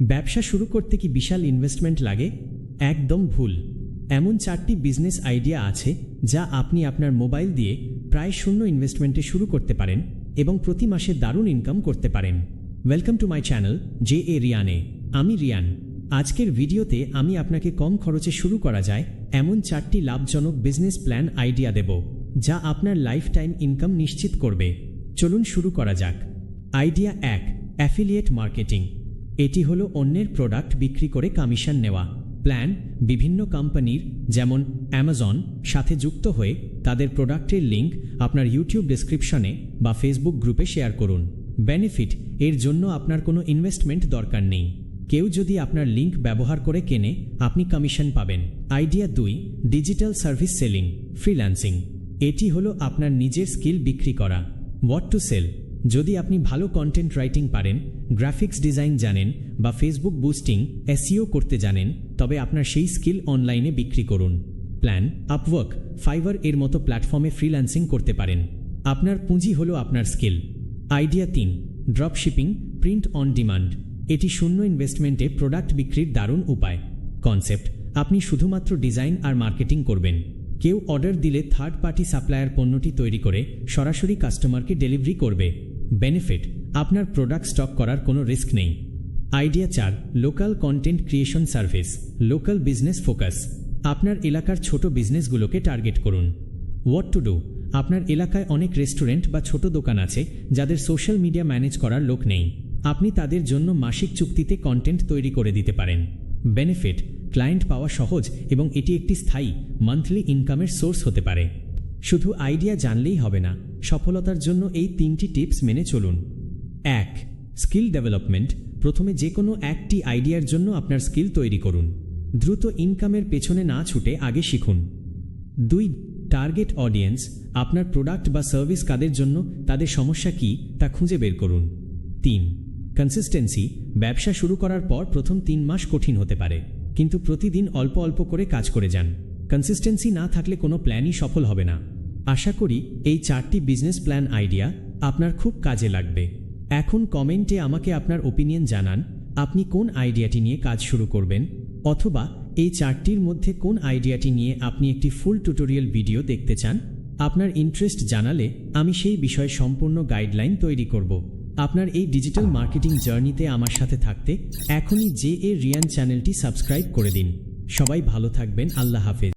ব্যবসা শুরু করতে কি বিশাল ইনভেস্টমেন্ট লাগে? একদম ভুল। এমন চারটি বিজনেস আইডিয়া আছে যা আপনি আপনার মোবাইল দিয়ে প্রায় শূন্য ইনভেস্টমেন্টে শুরু করতে পারেন এবং প্রতি মাসে দারুণ ইনকাম করতে পারেন। Welcome to my channel J A. রিয়ানে আমি রিয়ান আজকের ভিডিওতে আমি আপনাকে কম খরচে শুরু করা যায় এমন চারটি লাভজনক বিজনেস প্ল্যান আইডিয়া দেব, যা আপনার লাইফ টাইম ইনকাম নিশ্চিত করবে। চলুন শুরু করা যাক। আইডিয়া এক অ্যাফিলিয়েট মার্কেটিং এটি হলো অন্যের প্রোডাক্ট বিক্রি করে কমিশন নেওয়া। প্ল্যান বিভিন্ন কোম্পানির যেমন অ্যামাজন সাথে যুক্ত হয়ে তাদের প্রোডাক্টের লিঙ্ক আপনার ইউটিউব ডেসক্রিপশনে বা ফেসবুক গ্রুপে শেয়ার করুন। বেনিফিট এর জন্য আপনার কোনো ইনভেস্টমেন্ট দরকার নেই। কেউ যদি আপনার লিঙ্ক ব্যবহার করে কেনে, আপনি কমিশন পাবেন। আইডিয়া দুই ডিজিটাল সার্ভিস সেলিং ফ্রিল্যান্সিং এটি হলো আপনার নিজের স্কিল বিক্রি করা। হোয়াট টু সেল যদি আপনি ভালো কন্টেন্ট রাইটিং পারেন গ্রাফিক্স ডিজাইন জানেন বা ফেসবুক বুস্টিং এসইও করতে জানেন, তবে আপনার সেই স্কিল অনলাইনে বিক্রি করুন। প্ল্যান আপওয়ার্ক ফাইবার এর মতো প্ল্যাটফর্মে ফ্রিল্যান্সিং করতে পারেন। আপনার পুঁজি হলো আপনার স্কিল। আইডিয়া তিন drop shipping print on demand এটি শূন্য ইনভেস্টমেন্টে প্রোডাক্ট বিক্রির দারুণ উপায়। কনসেপ্ট আপনি শুধুমাত্র ডিজাইন আর মার্কেটিং করবেন। কেউ অর্ডার দিলে থার্ড পার্টি সাপ্লায়ার পণ্যটি তৈরি করে সরাসরি কাস্টমারকে ডেলিভারি করবে। বেনিফিট আপনার প্রোডাক্ট স্টক করার কোনো রিস্ক নেই। আইডিয়া চার local content creation service local business focus আপনার এলাকার ছোট বিজনেসগুলোকে টার্গেট করুন। হোয়াট টু ডু আপনার এলাকায় অনেক রেস্টুরেন্ট বা ছোট দোকান আছে, যাদের সোশ্যাল মিডিয়া ম্যানেজ করার লোক নেই। আপনি তাদের জন্য মাসিক চুক্তিতে কন্টেন্ট তৈরি করে দিতে পারেন। বেনিফিট ক্লায়েন্ট পাওয়া সহজ এবং এটি একটি স্থায়ী মান্থলি ইনকামের সোর্স হতে পারে। শুধু আইডিয়া জানলেই হবে না, সফলতার জন্য এই তিনটি টিপস মেনে চলুন। এক স্কিল ডেভেলপমেন্ট প্রথমে যে কোনো একটি আইডিয়ার জন্য আপনার স্কিল তৈরি করুন। দ্রুত ইনকামের পেছনে না ছুটে আগে শিখুন। দুই টার্গেট অডিয়েন্স আপনার প্রোডাক্ট বা সার্ভিস কাদের জন্য, তাদের সমস্যা কী, তা খুঁজে বের করুন। তিন কনসিস্টেন্সি ব্যবসা শুরু করার পর প্রথম তিন মাস কঠিন হতে পারে, কিন্তু প্রতিদিন অল্প অল্প করে কাজ করে যান। কনসিস্টেন্সি না থাকলে কোনো প্ল্যানই সফল হবে না। আশা করি, এই চারটি বিজনেস প্ল্যান আইডিয়া আপনার খুব কাজে লাগবে। এখন কমেন্টে আমাকে আপনার ওপিনিয়ন জানান। আপনি কোন আইডিয়াটি নিয়ে কাজ শুরু করবেন? অথবা এই চারটির মধ্যে কোন আইডিয়াটি নিয়ে আপনি একটি ফুল টিউটোরিয়াল ভিডিও দেখতে চান? আপনার ইন্টারেস্ট জানালে আমি সেই বিষয়ে সম্পূর্ণ গাইডলাইন তৈরি করব। আপনার এই ডিজিটাল মার্কেটিং জার্নিতে আমার সাথে থাকতে এখনই জে এ রিয়ান চ্যানেলটি সাবস্ক্রাইব করে দিন। সবাই ভালো থাকবেন, আল্লাহ হাফেজ।